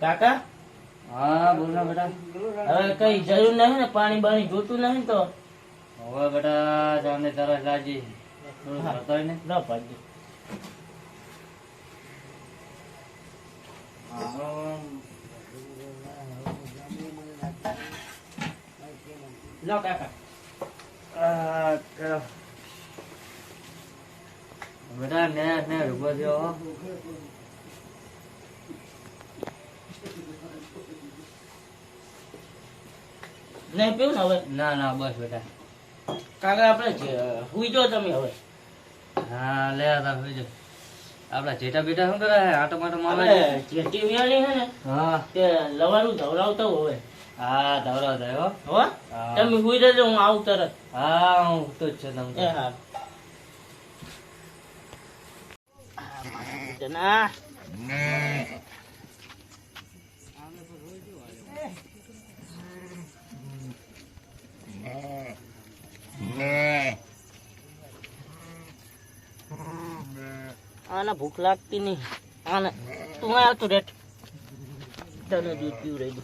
કાકા? હા બોલ ને બેટા. હવે કઈ જરૂર નહીં ને પાણી બાણી જોતું નહીં તો? હવે બેટા જાને તરસ લાગી ને. ના પાડી લો કાકા? બેટા મેં ને ઊભો થયો નહીં પીવું ને હવે ના ના બસ બેટા કાકા આપણે જ- હુઈ જાઓ તમે હવે હા લે આ તાર હોઈ જા. આપડા જેઠા બેટા શું કરે છે આટો માટો મારે આપણે જેટી વિયાણી છે ને હા તે લવાનું ધવરાવતો હવે હા ધવરા થાય હો હો હા. તમે હુઈ રહેજો હું આવું તરત હા હું તો જ છે એ તમને હા ના આને ભૂખ લાગતી નહીં. આને તું આવતો રેટ તને દૂધ પીવું રહી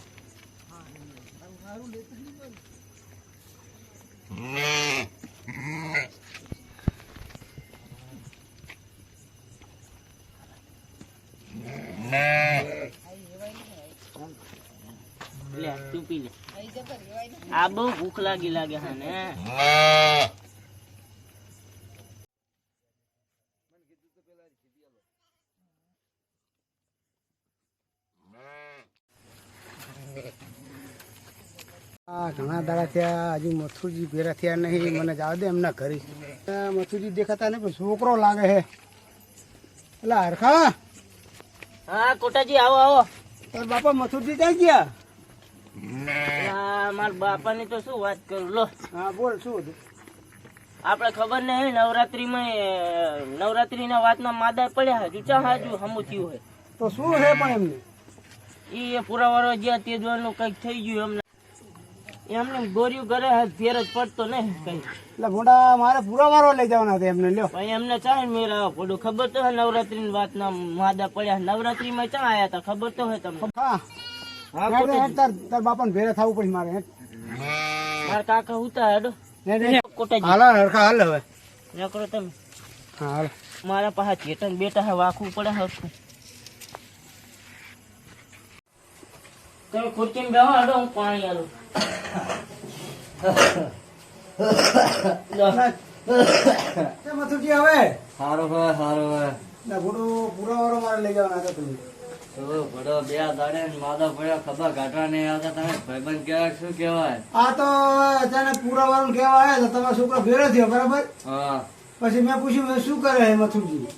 તું પી લે. આ બહુ ભૂખ લાગી લાગે હને. આ ઘણા દાડા થયા હજુ મથુરજી ભેરા થયા નહીં મને જાવ દે એમના ઘરે. મથુરજી દેખાતા નહીં પણ છોકરો લાગે છે. એટલે હરખા. હા કોટાજી આવો આવો. તો બાપા મથુરજી ક્યાં ગયા? મારા બાપાની તો શું વાત કરું? લો. હા બોલ શું આપણે ખબર નહીં નવરાત્રીમાં નવરાત્રીના વાતના માદા પડ્યા હજુ ચા હાજુ હમું થયું હોય. તો શું છે પણ એમને? એ પુરાવારો જ્યાં તે જોવાનું કંઈક થઈ ગયું એમને. એમને ગોર્યું ઘરે હાથ ફેર જ પડતો નહીં કઈ. એટલે મોટા મારે પુરાવારો લઈ જવાના હતા એમને લ્યો. ભાઈ એમને ચા મેળા પડું ખબર તો હે નવરાત્રીની વાતના માદા પડ્યા. નવરાત્રીમાં ચા આયા હતા ખબર તો હે તમને. હા. તાર તાર બાપાને ભેરા થવું પડે મારે. મારા કાકા ઉતા હેડો. હેડ, હેડ. કોટાજી હાલ હાલ, હરખા હાલ હવે. નકરો તમે. હાલ. મારા પાસે ચેતન બેટા હે વાખવું પડે હરખું. તમે ખુરચીને બેહો હેડો હું પાણી આલું. મથુરજી હવે? સારું હોય સારું ભૂડું પૂરા વારો મારે લઈ જવાના હતા તમે તો બડો બે દાડે માદા પડ્યા ખબર કાઢવા નહીં આવતા. તમે ભાઈબંધ કહેવાય શું કહેવાય? આ તો અચાનક પૂરા વાળું કહેવા આવ્યા તો તમારો છોકરો ભેળો થયો બરાબર? હા. પછી મેં પૂછ્યું શું કરે છે મથુરજી?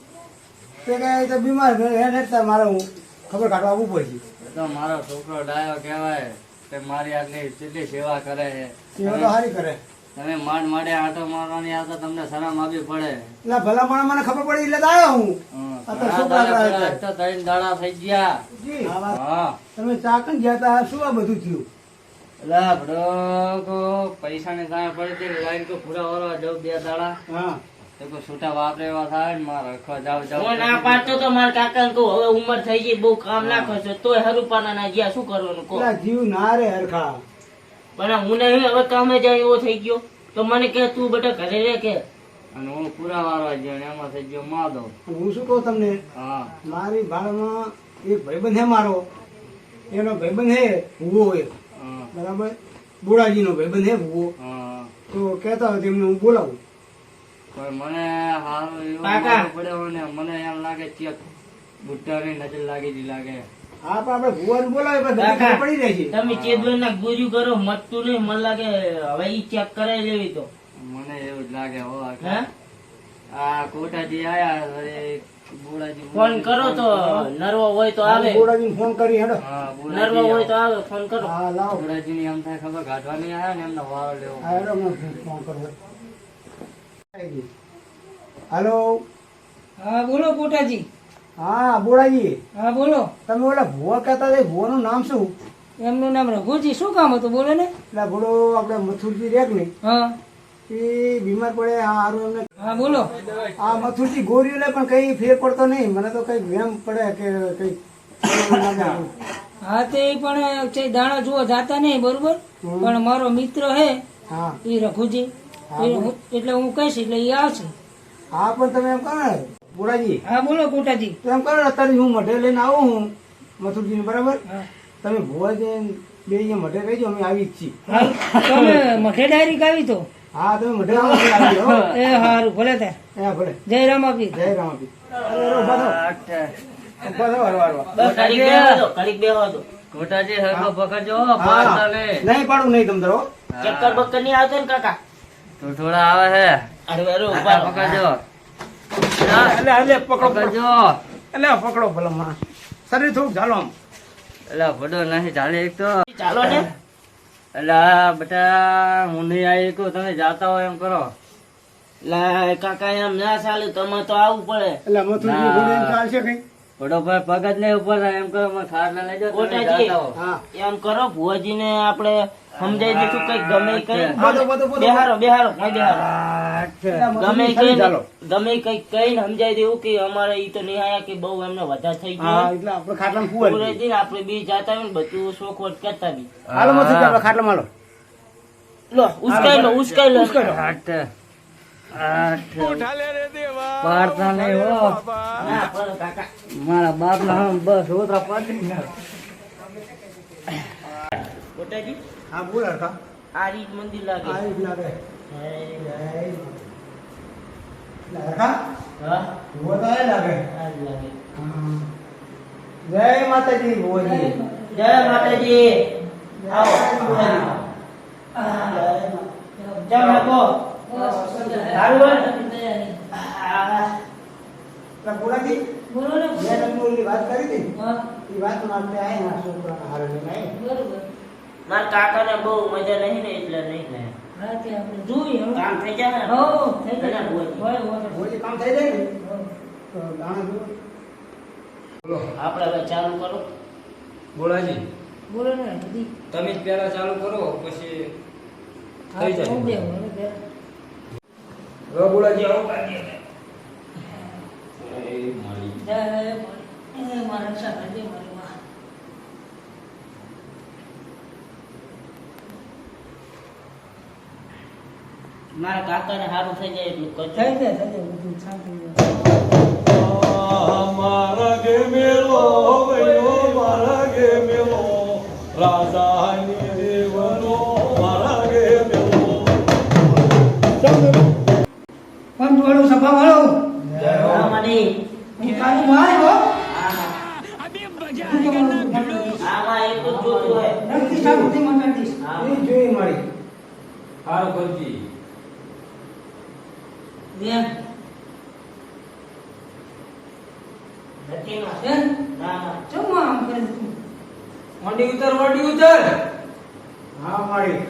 તે કહે તો બીમાર તાર મારે હું ખબર કાઢવા આવવું પડશે. તો મારો છોકરો ડાયો કહેવાય તે મારી આટલી કેટલી સેવા કરે છે. સેવા તો સારી કરે. તમે માંડ માંડે આટો મારવાની આવતા તમને શરમ આવી પડે. એટલે ભલા મને મને ખબર પડી એટલે આવ્યો હું. તો ત્રણ દાડા થઈ ગયા. તમે ચાકણ ગયા તા? શું આ બધું થયું? એટલે ભડો પૈસા ની કાંઈ પડી હતી લાઈન તો પૂરા વરવા જાઉં બે દાડા. હા. છૂટા વાપરે એવા થાય ને મારે રખવા જાવ જાવ. ના પાડતો તો મારા કાકા કહું હવે ઉંમર થઈ ગઈ બહુ કામ ના કરશો તોય હરુપાના ના ગયા શું કરવાનું જીવ ના રે હરખા. પણ હું નહીં હવે કામે જાય એવો થઈ ગયો. તો મને કે તું બેટા ઘરે રે કે? અને હું પૂરા વાળવા ગયો એમાં થઈ ગયો માધવ હું શું કહું તમને? હા. મારી ભાડમાં એક ભાઈબંધ હે મારો. એનો ભાઈબંધ હે ભૂવો એક હા, બરાબર? બોડાજીનો ભાઈબંધ હે ભૂવો. હા. તો કહેતા હોય તેમને હું બોલાવું. પણ મને હાલ એવું પડ્યો ને મને એમ લાગે ચેક બુટ્ટાની નજર લાગી લાગે. હા પણ આપણે ભૂવાને બોલાવે પણ તમને કાકા. ખબર પડી રહે છે. તમે ચેદવન ના ગુર્યું કરો મટતું નહીં મને લાગે હવે ઈ ચેક કરાવી લેવી તો. મને એવું જ લાગે હો આ કોટાજી આયા ફોન કરો તો નરવો હોય તો આવે. ફોન કરી હેડો. નરવો હોય તો આવે. ફોન કરો. હા લાવો. બોલાજી એમ થાય ખબર કાઢવાની આયા ને એમનો વાવ લેવો. હા હેડો મને ફોન કરો. હેલો. હા બોલો કોટાજી. હા બોડાજી હા બોલો. તમે ઓલા ભુવા કહેતા હતા ભુવાનું નામ શું? એમનું નામ રઘુજી. શું કામ હતું? બોલો ને. એટલે ભૂડો આપણે મથુરજી રેક નહીં? હા. એ બીમાર પડે હારું એમને. હા બોલો. આ મથુરજી ગોરીઓ લે પણ કઈ ફેર પડતો નહીં. મને તો કઈ વેમ પડે કે કઈ હા તે પણ છે દાણા જુઓ જાતા નહીં બરોબર? પણ મારો મિત્ર હે હા. એ રઘુજી. એટલે હું કહીશ એટલે એ આવશે. હા પણ તમે એમ કરો ને બોરાજી હા બોલો કોટાજી. તો એમ કરો અત્યારે હું મઢે લઈને આવું હું મથુરજીને બરાબર. હા. તમે ભુવાજી બે અહીંયા મઢે રહેજો અમે આવી જ છીએ. તમે મઢે ડાયરી આવી તો? હા તમે મઢે આવો. એ હારું ભલે તે હા ભલે. જય રામાપીર જય રામ આપી. ઊભા થાઓ. ઊભા હરવા. બસ કોટાજી હરકો પકડજો નહીં નહીં પાડું નહીં તમ ધરો. ચક્કર બક્કર નહીં આવતો ને કાકા? તો થોડા આવે હે. અરે અરે ઊભા પકડજો એટલે એટલે પકડો પકડો. એટલે પકડો ભલા માં. શરીર થોડુંક ચાલો આમ. એટલે ભડો નહીં ચાલે એક તો. ચાલો ને. એટલે બેટા હું નહીં આવી કહું તમે જાતા હોય એમ કરો. એટલે કાકા એમ ના ચાલે તમે તો આવવું પડે. એટલે મથુરજી ચાલશે કઈ. ભડો ભાઈ પગ જ નહીં ઉપર એમ કરો ખાર ના લઈ જાઓ એમ કરો ભુવાજીને આપણે સમજાઈ દીધું કઈ ગમે કઈ. બેહારો બેહારો કોઈ બેહારો. ગમે કઈ ગમે કઈ કઈ સમજાઈ દેવું કે અમારે ઈ તો નહીં આયા કે બહુ એમને વધારે થઈ હા ગયું એટલે આપણે. આપણે બી જાતા હોય ને બધું શોખવટ કરતા બી. હાલો આપણે હાલો. લો ઉસકાઈ લો ઉસકાઈ લો. આઠ. આઠ. પાડતા નહીં હો ના પડે કાકા. મારા બાપ ના બસ ઓતરા પાડી ના કોટાજી હા બોલ હરખા આ રીત મંદિર લાગે. આ રીત લાગે. હે. જય. એટલે હરખા? હા? ભુવો તો લાગે. આ લાગે. જય માતાજી જય માતાજી. આવો. બોલો ને. મેં તમને વાત કરી હતી. એ વાત માટે આયા છોકરા હારે નહીં બરોબર. મારા કાકાને બહુ મજા નહીં ને એટલે નહીં ને. આપણે જોઈએ કામ થઈ જાય હો, થઈ જાય. હોય, હોય. કામ થઈ જાય ને? તો દાણા જુઓ. બોલો. આપણે હવે ચાલુ કરો. બોલાજી. બોલો ને તમે જ પેલા ચાલુ કરો પછી થઈ જાય. હું બે હવે બોલાજી આવો જય એ મારા રક્ષા કરજે મારી મારા કાકાને સારું થઈ જાય એટલું કરજો થઈ જાય થઈ જાય બધું શાંતિ. મારા ગે મેલો વયો મારા ગે મેલો રાજાની દેવનો મારા ગે મેલો પણ થોડું સભા વાળો હા, મારી. હું કાલુ ભાઈ હો. આમાં આમાં એક જ જોતું હોય. રક્તિ શાંતિ મંડાડીશ હા. એ જોઈ મારી. સારું કરજી બેન. નથી માં. બેન ના, ના. ચમા આમ કરે તું વંડી ઉતર વંડી ઉતર. હા મારી.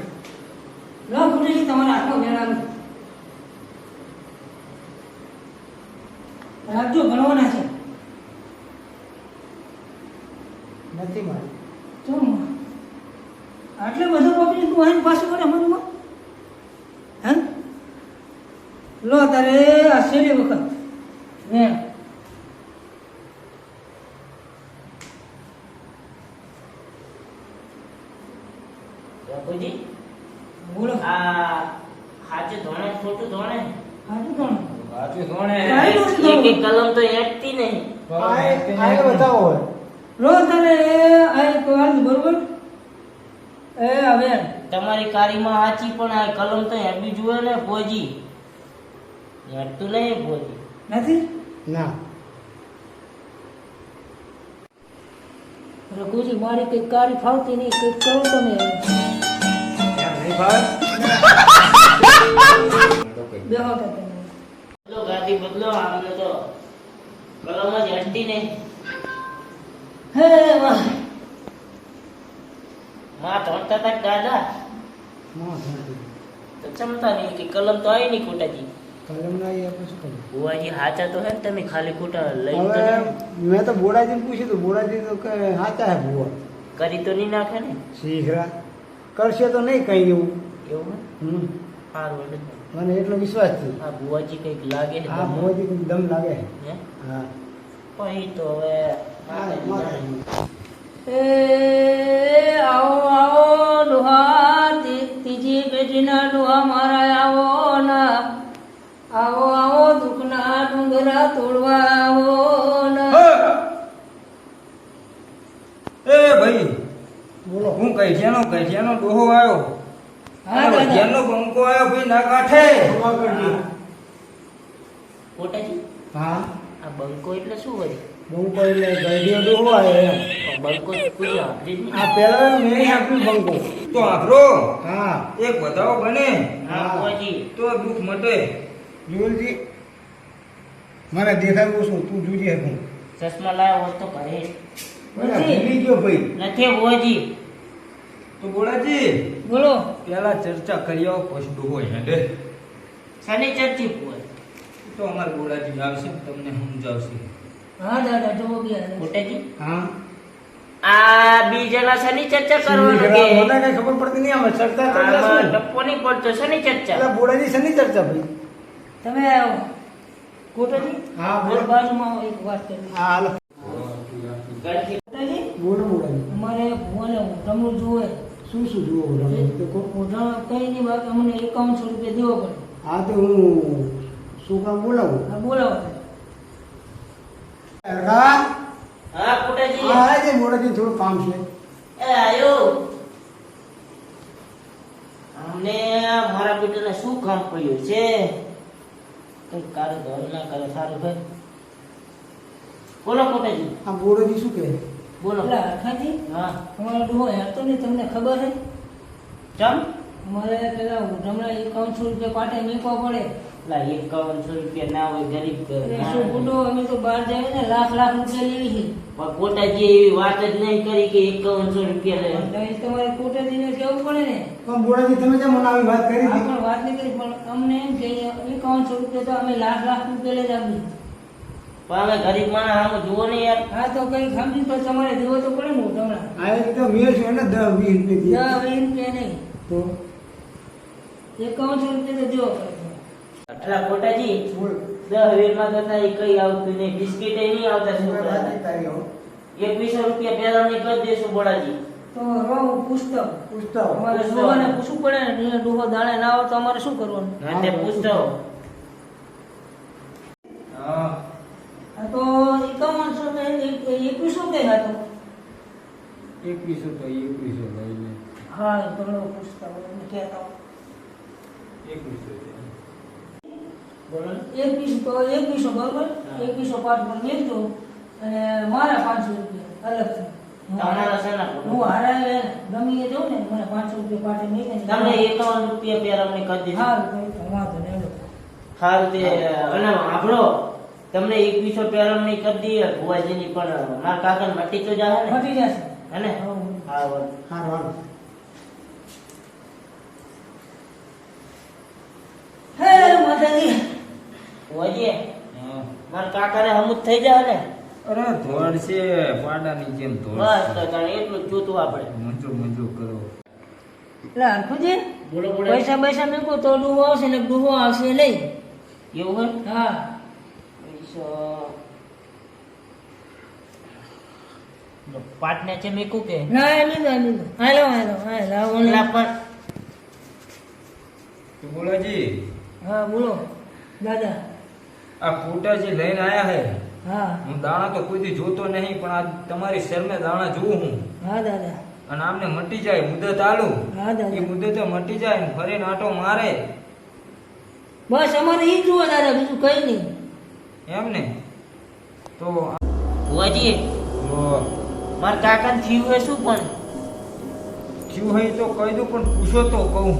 લો ફૂટેલી તમારા હાથમાં મેળાનું. રાખજો ભણવાના છે. નથી મારી. ચમ આટલે બધું પકડી તું આઈને પાછું કરે મનમાં હે લો તારે આ છેલ્લી વખત. ને. બાપુજી, બોલો આ હાચે ધોણે ખોટું એક એક કલમ તો હેઠતી નહીં. આ આ બતાવો હોય લો તારે આ એક બરોબર? એ હવે તમારી કારીમાં હાચી પણ આ કલમ તો હેડવી જોઈએ ને ભોજી હેડતું નહીં ભોજી નથી? ના. રઘુજી મારી કઈ કારી ફાવતી નહીં કઈ કરો તમે. નહીં બેહો તો બદલો ગાદી બદલો આમને તો કલમ જ હેડતી નહીં. હે વાહ. માં ધોણતા તા દાદા. તો ચમતા નહીં કે કલમ તો આવી નહીં ખોટાજી બુવાજી હાચા તો હે ને તમે ખાલી ખોટા લઈ મેં તો બોડાજીને પૂછ્યું હતું તો કે હાચા હે બુવા કરી તો નહીં નાખે ને? કરશે તો નહીં કઈ એવું. એવું સારું મને એટલો વિશ્વાસ છે. આ બુવાજી કંઈક લાગે હા દમ લાગે. હે? હા. પણ તો હવે એ આવો આવો દુહા ત્રીજી પેઢીના દુહા મારા આવો ના. આવો આવો દુખના ડુંગરા તોડવા આવો એ ભાઈ બોલો. હું કૈઠિયાનો કૈઠિયાનો ડોહો આવ્યો હા કૈઠિયાનો આ બંકો એટલે શું હોય? બંકો એટલે ડોહો આવ્યો તો આખરો હા. એક બતાવો બને. હા તો દુઃખ મટે. જોલજી મને દેખાયું શું તું જોજે હું ચશ્મા લાવ્યો હોત તો ઘરે. ભૂલી ગયો ભાઈ. નથી હોજી. તો બોલાજી બોલો. પેલા ચર્ચા કરી આવો પછી ડૂબો હેડે શનિ ચર્ચી હોય? તો અમારે બોલાજી આવશે તમને સમજાવશે. હા દાદા જો બી આવે. કોટાજી હા. આ બીજાના શનિ ચર્ચા કરવાનું કે? મને કઈ ખબર પડતી નહીં આમાં ચર્ચા આમાં શું ટપ્પો નહીં પડતો શનિ ચર્ચા? એટલે બોલાજી શની ચર્ચા ભાઈ? તમે આવો હા, બોલ બાજુમાં એક વાત કરી. હા હાલો. ગળથી બોલ બોલ અમારે ભુવાને તમને જોવે શું શું જોવો કહો. કઈ નહીં બાકી અમને એકાવનસો રૂપિયા દેવો પડે. હા તો હું શું કામ બોલાવું? હા બોલાવો. હા હા કોટાજી હા જે મોડાજી થોડું કામ છે. એ આયો. અમને મારા બેટાને શું કામ પડ્યું છે? કઈ કારે ધોર ના કરે સારું ભાઈ બોલો કોટેજી આ બોડોજી શું કહે? બોલો. એટલે હરખાજી હા. હું ડોહો હેરતો નહીં તમને ખબર હે? ચમ? અમારે પેલા એકાવનસો રૂપિયા પાટે મેકવા પડે. લા એકાવનસો રૂપિયા ના હોય ગરીબ શું બુડો અમે તો બહાર જઈએ ને લાખ લાખ રૂપિયા લેવી છે પણ કોટાજી એવી વાત જ નહીં કરી કે એકાવનસો રૂપિયા લે. તો તમારે કોટાજીને કહેવું પડે ને? પણ બોડાજી તમે જેમ મને આવી વાત કરી પણ વાત નહીં કરી પણ અમને એમ કે એકાવનસો રૂપિયા તો અમે લાખ લાખ રૂપિયા લઈ આપી પણ અમે ગરીબ માણસ આમ જુઓ ને યાર. હા તો કઈ સમજી તો તમારે જોવો તો પડે ને ઊંધમણા આ એક તો મેળ છે ને દસ વીસ રૂપિયા દસ વીસ રૂપિયા નહીં. તો? એકાવનસો રૂપિયા જો પડે કોટાજી દસ વીરમાં કરતા એ કઈ આવતું નહીં. બિસ્કિટ નહીં આવતા હો. એકવીસો રૂપિયા પેલા ની કરી દેશું બોડાજી. તો રહો પુસ્તક. પૂછતા હો. અમારે ડોહાને પૂછવું પડે ને ડોહો દાણે ના આવે તો અમારે શું કરવાનું? ના તે પૂછતો હા. તો એકાવનસો એકવીસો કે હતો એકવીસો તો એકવીસો હા કહેતા હોય. એકવીસો બોલો ને. એકવીસો તો એકવીસો બરોબર? એકવીસો પાંચ પર મેળજો અને મારા પાંચસો રૂપિયા અલગથી હું બોલો? ગમી જાઉં ને મને પાંચસો રૂપિયા પાટે મેળે તમને એકાવન રૂપિયા પેલા અમને કરી દીધું. હા વાંધો નહીં સારું તે અને સાંભળો તમને એકવીસો પેલા ની કરી દઈએ ભુવાજીની પણ મારા કાકા મટી તો જાય ને? મટી જશે હે ને? હા. હે માતાજી હા. મારા કાકાને હમુદ થઈ જાય ને. અરે ધોળ છે પાડાની જેમ ધોળ બસ તો તાણે એટલું જ જોતું આપણે. મંજો મંજો કરો. એટલે હરખુજી બોલો બોલો. પૈસા પૈસા મેકો તો ડૂબો આવશે ને ડૂબો આવશે લઈ એવું હોય? હા. પાટને છે મેકું કે? ના એ લીધો લીધો. હાલો હાલો હાલો બોલોજી તો બોલાજી હા બોલો. દાદા. આ ફોટા જે લઈને આયા હે? હા. હું દાણા તો કોઈથી જોતો નહીં પણ આ તમારી શરમે દાણા જોઉં હું. હા દાદા. અને આમને મટી જાય મુદત આલુ. હા એ મુદત મટી જાય ને ફરીને આટો મારે. બસ અમારે ઈ જુઓ દાદા બીજું કઈ નહીં. એમ ને? તો ભુવાજી માર મારા કાકાને થયું હોય શું પણ? થયું હોય તો કહી દઉં પણ પૂછો તો કહું.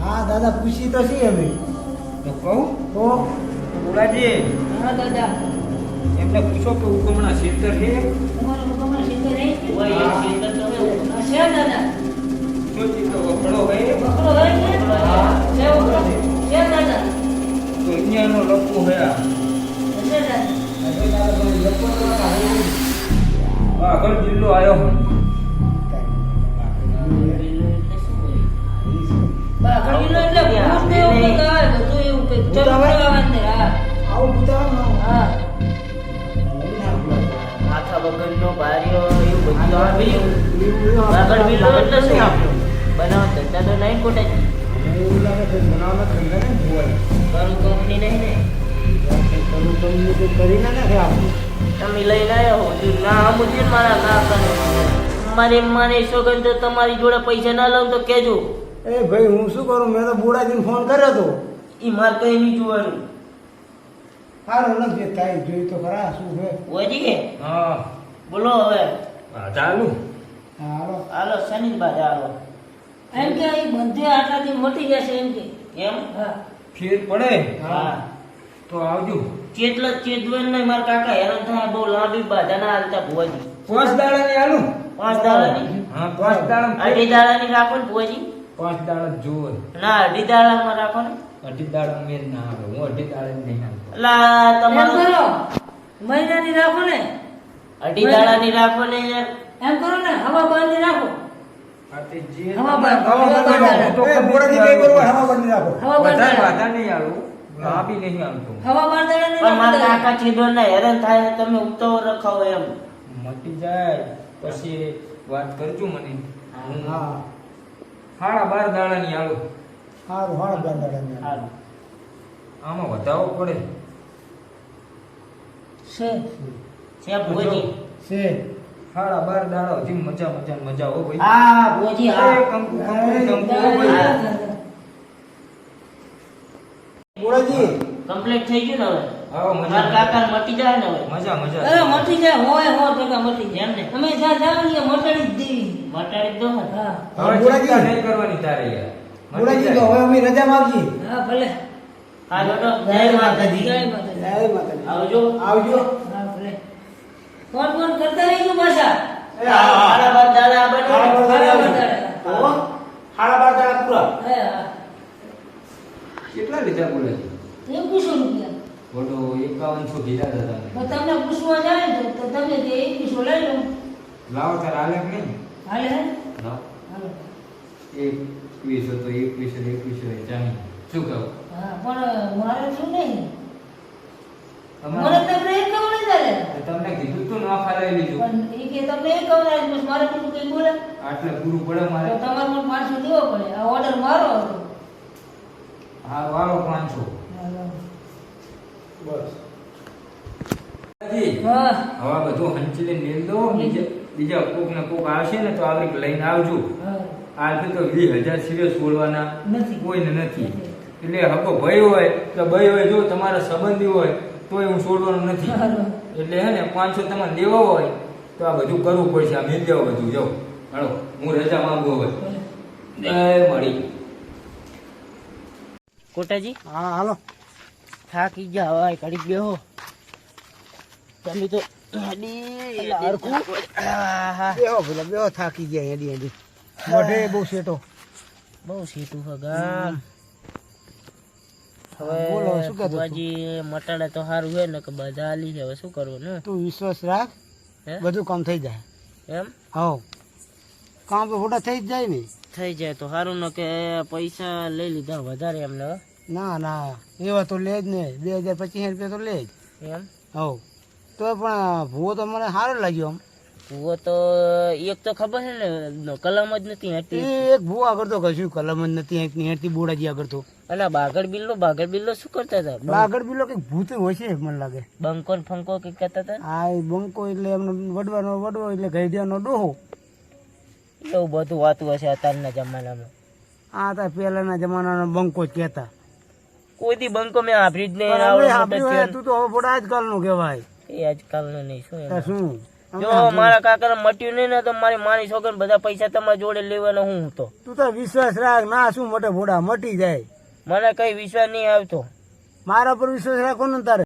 હા દાદા પૂછી તો છીએ અમે. તો કહું? તો? બોલાજી. હા દાદા. એમને પૂછો કે ઉગમણા સિત્તર છે તો. છે દાદા. શું ચિત્ર વખડો હોય બકરો હોય ને હા. છે બકરો છે દાદા. તો અહીંયાનો લખવું હયા છે દાદા. આગળ જિલ્લો આવ્યો પેલું એટલે ભૂત માથા વગરનો બારીઓ એવું બધું આવે બીજું. આગળ બીલો એટલે શું આપણું? બનાવો ધંધા તો નહીં કોટાજી. એવું લાગે છે બનાવના ધંધા ને ભુવાઈ કરું કંપની નહીં ને. કરું તમને તો કરી ના નાખે આપણે. તમે લઈને આવ્યા હો ના ને મારા કાકાને. સોગંદ તો તમારી જોડે પૈસા ના લઉં તો કેજો. એ ભાઈ હું શું કરું? મેં તો બોડાજીને ફોન કર્યો હતો ઈ માર કઈ નહીં જોવાનું. સારું નથી જે થાય જોઈ તો ખરા શું છે? ઓજી હા. બોલો હવે. હા, ચાલુ. હા હાલો. હાલો શનિ બા હાલો. એમ કે એ બધે આટલાથી મટી જશે એમ કે. એમ? હા. ફેર પડે. હા. તો આવજો. ચેટલો ચેદવન નહીં મારા કાકા હેરાન થાય બહુ લાંબી બાધા ના હાલતા ભુવાજી. પાંચ દાડાની આલું પાંચ દાડાની? હા પાંચ દાડા અઢી દાડાની રાખો ને ભુવાજી. પાંચ દાડા જોર ના અઢી દાડામાં રાખો ને. અઢી દાડા મેં ના આવે હું અઢી દાડા નહીં આવતો એમ તમારું કરો મહિનાની રાખો ને. અઢી દાડાની રાખો ને યાર. એમ કરો ને હવા બાંધી રાખો હવા આવે. બંધ રાખો. હવા વધારે બાંધી વાધા નહીં આલું લાંબી નહીં આવતું. હવા બાંધવાની પણ મારા ના હેરાન થાય તમે ઉતાવળ રખાવો એમ. મટી જાય. પછી વાત કરજો મને. હું. હા સાડા બાર દાડાની આલું સારું હાણ હાલો આમાં વધાવો પડે. છે. છે ભોજી છે. હાડા બાર દાડા સુધી મજા મજા મજા હો ભાઈ. હા ભોજી હા. કંકુ કંકુ કંકુ હો કમ્પ્લીટ થઈ ગયું ને હવે? આવો મજા. કાકા મટી જાય ને હવે? મજા મજા. અરે મટી જાય હોય સો ટકા મટી જાય. એમ ને તમે જ્યાં જાવ ને મટાડી જ દેવી. મટાડી દો હા. હવે ચિંતા નહીં કરવાની તારે યાર. મટી બોડાજી તો જાય. હવે અમે રજા માંગીએ. હા ભલે. હા બેટો. જય માતાજી. જય માતાજી. જય માતાજી. આવજો. આવજો. હા ભલે. ફોન ફોન કરતા રહીજો પાછા. એ હા, હા. હાડા બાર દાડા બનો હાડા બાર બરાબર દાડા. હો? સાડા બાર દાડા પૂરા. હા હા. કેટલા લીધા બોલાજી એકવીસો રૂપિયા. બોલો એકાવનસો કીધા હતા તમે. પણ તમને પૂછવા જાય ને તો તમે તે એકવીસો લઈ લો. લાવો તાર હાલે કે નહીં? હાલે હે? લાવો. હાલો. એકવીસો હતો એકવીસ એકવીસો ને ચાલી શું કહું? હા પણ મારે શું નહીં? મને તમને એક કવર નહીં. ચાલે તમને કીધું તું ના ખાલાવી લીધું પણ એ કે તમને એક કવર આવે બસ મારે બીજું કઈ બોલે. આટલે પૂરું પડે તો તમારે મને પાંચસો દેવો પડે. આ ઓર્ડર મારો હતો. હા વાળો પાંચસો. બસ. હવે બધું હંચીને મેલ દો બીજા બીજા કોક ને કોક આવશે ને તો આવી લઈને આવજો. હા તો વીસ હજાર સિરિયસ છોડવાના નથી. કોઈને નથી. એટલે હકો ભય હોય તો ભય હોય જો તમારા સંબંધી હોય તોય હું છોડવાનો નથી. એટલે હે ને પાંચસો તમારે દેવા હોય તો આ બધું કરવું પડશે. આ મેં દેવા બધું જાઓ હાલો હું રજા માંગુ હવે. મળી. કોટાજી? હા હાલો. થાકી ગયા હવે કડી બેહો. તમે તો હરખું? બેહો બેહો થાકી ગયા હેડી હેડી. મોઢે બહુ સેટો બહુ સીધું છે ગામ બોલો, શું તું? બાજી મટાડે તો સારું છે ને કે બધા છે હવે શું કરવું ને? તું વિશ્વાસ રાખ બધું કામ થઈ જાય. એમ? હવ. કામ તો ખોટા થઈ જ જાય ને. થઈ જાય તો સારું ને કે પૈસા લઈ લીધા વધારે એમને ના ના. એવા તો લે જ ને. બે હજાર પચીસ રૂપિયા તો લે જ. એમ? હો તો પણ ભૂવો તો મને સારો લાગ્યો આમ. કૂવો તો એક તો ખબર છે ને કલમ જ નથી હટી એક ભૂવો આગળ તો કશું કલમ જ નથી હેઠની હેઠતી બોડાજી આગળ તો. અલા બાગડ બિલ્લો બાગડ બિલ્લો શું કરતા હતા? બાગડ બિલ્લો કંઈક ભૂત હોય છે મને લાગે. બંકો ને ફંકો કંઈક કરતા હતા? હા બંકો એટલે એમનો વડવાનો વડવો એટલે ગઈડિયાનો ડોહો. એવું બધું વાતું હશે અત્યારના જમાનામાં. આ તા પહેલાના જમાનાનો બંકો જ કહેતા. કોઈ દી બંકો મેં આભરી જ નહીં તું તો હવે આજકાલનું કહેવાય. એ આજકાલનો નહીં શું શું? જો મારા કાકાને મટ્યું નહીં ને તો મારી માની છોકરા બધા પૈસા તમારા જોડે લેવાના હું તો. તું તો વિશ્વાસ રાખ ના શું મોટે ભોડા મટી જાય. મને કઈ વિશ્વાસ નહીં આવતો. મારા પર વિશ્વાસ રાખો ને તારે.